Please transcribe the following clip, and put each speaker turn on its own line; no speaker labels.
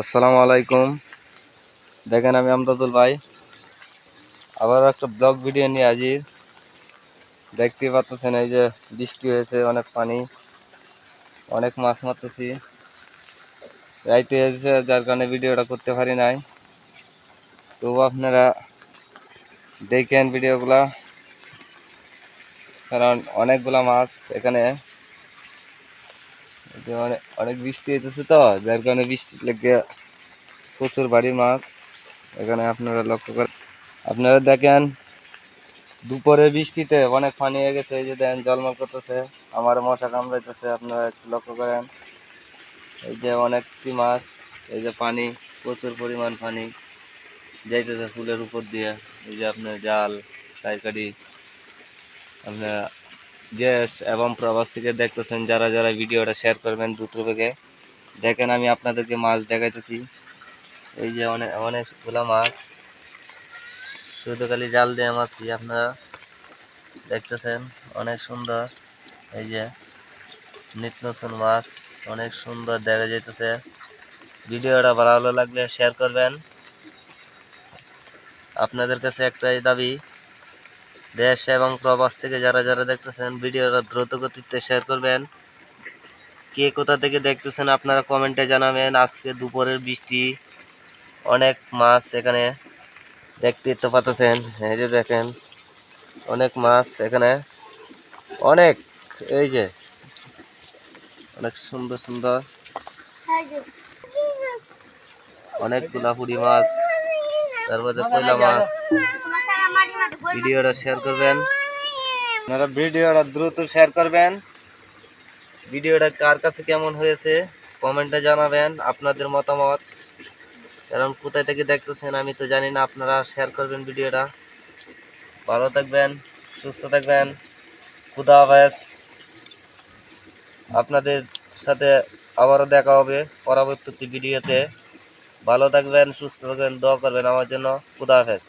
আসসালামু আলাইকুম। দেখেন আমি আমদাদুল ভাই। আবার একটা ব্লগ ভিডিও নিয়ে হাজির। দেখতে পাচ্ছেন এই যে বৃষ্টি হয়েছে, অনেক পানি, অনেক মাছ মারতেছি। রাইতে হয়েছে যার কারণে ভিডিওটা করতে পারি নাই। তবু আপনারা দেখেন ভিডিওগুলা। কারণ অনেকগুলা মাছ এখানে অনেক বৃষ্টি হইতেছে তো, যার কারণে বৃষ্টি লেগে প্রচুর বাড়ির মাছ। এখানে আপনারা লক্ষ্য করেন আপনারা দেখেন, দুপুরে বৃষ্টিতে অনেক পানি হয়ে গেছে, এই যে দেখেন জলমল করতেছে, আমার মশা কামড়াইতেছে, আপনারা একটু লক্ষ্য করেন। এই যে অনেকটি মাছ, এই যে পানি, প্রচুর পরিমাণ পানি যাইতেছে ফুলের উপর দিয়ে। এই যে আপনার জাল সাইকারি আপনার দেশ এবং প্রবাস থেকে দেখতেছেন, যারা যারা ভিডিওটা শেয়ার করবেন দ্রুত বেগে দেখেন, আমি আপনাদেরকে মাছ দেখাইতেছি। এই যে অনেক অনেকগুলা মাছ। শুধু খালি জাল দিয়ে মাছি আপনারা। দেখতেছেন, অনেক সুন্দর। এই যে নিত্য নতুন মাছ, অনেক সুন্দর দেখা যাইতেছে। ভিডিওটা ভালো লাগলে শেয়ার করবেন। আপনাদের কাছে একটাই দাবি দেশ এবং প্রবাস থেকে যারা যারা দেখতেছেন, ভিডিওটা দ্রুত গতিতে শেয়ার করবেন। কে কোথা থেকে দেখতেছেন আপনারা কমেন্টে জানাবেন। আজকে দুপুরের বৃষ্টি, অনেক মাছ এখানে দেখতে তো পাচ্ছেন। এই যে দেখেন, অনেক মাছ এখানে, অনেক, এই যে, অনেক সুন্দর সুন্দর অনেক গুলাপুরি মাছ, তারপরে কয়লা মাছ ভিডিওটা শেয়ার করবেন। আপনারা ভিডিওটা দ্রুত শেয়ার করবেন। ভিডিওটা কার কাছে কেমন হয়েছে কমেন্টে জানাবেন আপনাদের মতামত। কারণ কোথায় থেকে দেখতেছেন আমি তো জানি না, আপনারা শেয়ার করবেন ভিডিওটা। ভালো থাকবেন, সুস্থ থাকবেন। খুদা হাফেজ। আপনাদের সাথে আবারও দেখা হবে পরবর্তী ভিডিওতে। ভালো থাকবেন, সুস্থ থাকবেন, দোয়া করবেন আমার জন্য। খুদা হাফেজ।